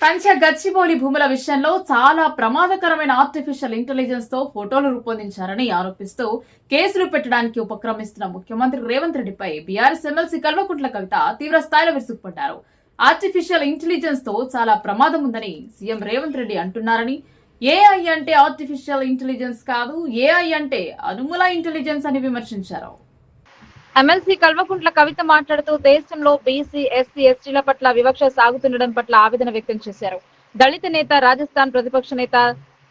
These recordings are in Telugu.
పంచ గచ్చిబౌలి భూముల విషయంలో చాలా ప్రమాదకరమైన ఆర్టిఫిషియల్ ఇంటెలిజెన్స్తో ఫోటోలు రూపొందించారని ఆరోపిస్తూ కేసులు పెట్టడానికి ఉపక్రమిస్తున్న ముఖ్యమంత్రి రేవంత్ రెడ్డిపై బీఆర్ఎస్ ఎమ్మెల్సీ కల్వకుంట్ల కవిత తీవ్ర స్థాయిలో విసుగుపడ్డారు ఆర్టిఫిషియల్ ఇంటెలిజెన్స్తో చాలా ప్రమాదం ఉందని సీఎం రేవంత్ రెడ్డి అంటున్నారని ఏఐ అంటే ఆర్టిఫిషియల్ ఇంటెలిజెన్స్ కాదు ఏఐ అంటే అనుముల ఇంటెలిజెన్స్ అని విమర్శించారు. ఎమ్మెల్సీ కల్వకుంట్ల కవిత మాట్లాడుతూ దేశంలో బీసీ ఎస్సీ ఎస్టీల పట్ల వివక్ష సాగుతుండడం పట్ల ఆవేదన వ్యక్తం చేశారు. దళిత నేత రాజస్థాన్ ప్రతిపక్ష నేత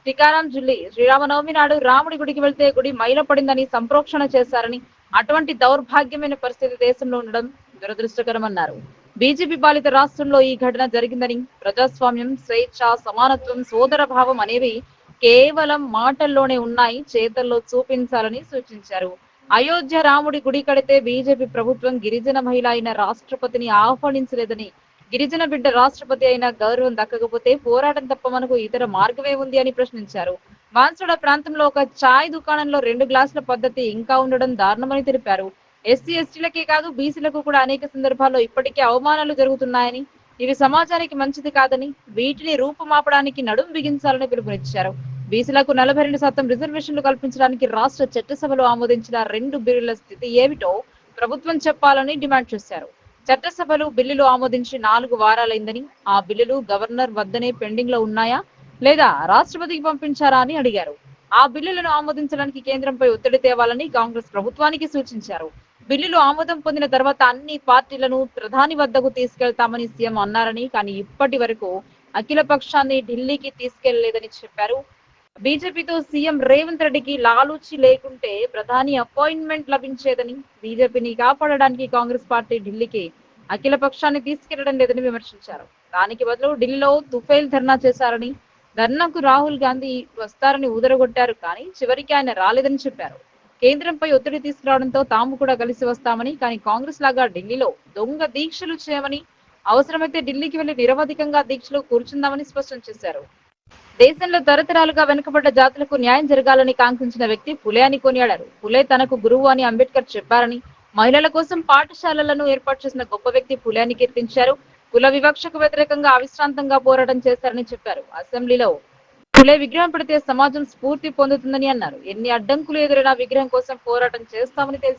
టికారాం జుల్లి శ్రీరామనవమి నాడు రాముడి గుడికి వెళ్తే గుడి మైల పడిందని సంప్రోక్షణ చేశారని అటువంటి దౌర్భాగ్యమైన పరిస్థితి దేశంలో ఉండడం దురదృష్టకరమన్నారు. బీజేపీ పాలిత రాష్ట్రంలో ఈ ఘటన జరిగిందని ప్రజాస్వామ్యం స్వేచ్ఛ సమానత్వం సోదర భావం అనేవి కేవలం మాటల్లోనే ఉన్నాయి చేతల్లో చూపించాలని సూచించారు. అయోధ్య రాముడి గుడి కడితే బీజేపీ ప్రభుత్వం గిరిజన మహిళ అయిన రాష్ట్రపతిని ఆహ్వానించలేదని. గిరిజన బిడ్డ రాష్ట్రపతి అయిన గౌరవం దక్కకపోతే పోరాటం తప్ప మనకు ఇతర మార్గమే ఉంది అని ప్రశ్నించారు. వాన్సడ ప్రాంతంలో ఒక చాయ్ దుకాణంలో రెండు గ్లాసుల పద్ధతి ఇంకా ఉండడం దారుణమని తెలిపారు. ఎస్సీ ఎస్టీలకే కాదు బీసీలకు కూడా అనేక సందర్భాల్లో ఇప్పటికే అవమానాలు జరుగుతున్నాయని ఇవి సమాజానికి మంచిది కాదని వీటిని రూపుమాపడానికి నడుం బిగించాలని పిలుపునిచ్చారు. బీసీలకు నలభై రెండు శాతం రిజర్వేషన్లు కల్పించడానికి రాష్ట్ర చట్టసభలో ఆమోదించిన రెండు బిల్లుల స్థితి ఏమిటో ప్రభుత్వం చెప్పాలని డిమాండ్ చేశారు. చట్టసభలు బిల్లులు ఆమోదించి నాలుగు వారాలైందని ఆ బిల్లులు గవర్నర్ వద్దనే పెండింగ్లో ఉన్నాయా లేదా రాష్ట్రపతికి పంపించారా అని అడిగారు. ఆ బిల్లులను ఆమోదించడానికి కేంద్రంపై ఒత్తిడి తేవాలని కాంగ్రెస్ ప్రభుత్వానికి సూచించారు. బిల్లులు ఆమోదం పొందిన తర్వాత అన్ని పార్టీలను ప్రధాని వద్దకు తీసుకెళ్తామని సీఎం అన్నారని కానీ ఇప్పటి వరకు అఖిల పక్షాన్ని ఢిల్లీకి తీసుకెళ్ళలేదని చెప్పారు. బీజేపీతో సీఎం రేవంత్ రెడ్డికి లాలూచి లేకుంటే ప్రధాని అపాయింట్మెంట్ లభించేదని బీజేపీని కాపాడడానికి కాంగ్రెస్ పార్టీ ఢిల్లీకి అఖిల పక్షాన్ని తీసుకెళ్ళడం లేదని విమర్శించారు. దానికి బదులు ఢిల్లీలో తుఫైల్ ధర్నా చేశారని ధర్నాకు రాహుల్ గాంధీ వస్తారని ఊదరగొట్టారు కానీ చివరికి ఆయన రాలేదని చెప్పారు. కేంద్రంపై ఒత్తిడి తీసుకురావడంతో తాము కూడా కలిసి వస్తామని కానీ కాంగ్రెస్ లాగా ఢిల్లీలో దొంగ దీక్షలు చేయమని అవసరమైతే ఢిల్లీకి వెళ్ళి నిరవధికంగా దీక్షలు కూర్చుందామని స్పష్టం చేశారు. దేశంలో తరతరాలుగా వెనుకబడ్డ జాతులకు న్యాయం జరగాలని కాంక్షించిన వ్యక్తి పులే అని కొనియాడారు. పులే తనకు గురువు అని అంబేద్కర్ చెప్పారని మహిళల కోసం పాఠశాలలను ఏర్పాటు చేసిన గొప్ప వ్యక్తి పులే అని కీర్తించారు. కుల వివక్షకు వ్యతిరేకంగా అవిశ్రాంతంగా పోరాటం చేశారని చెప్పారు. అసెంబ్లీలో పులే విగ్రహం పెడితే సమాజం స్ఫూర్తి పొందుతుందని అన్నారు. ఎన్ని అడ్డంకులు ఎదురైనా విగ్రహం కోసం పోరాటం చేస్తామని తెలిసి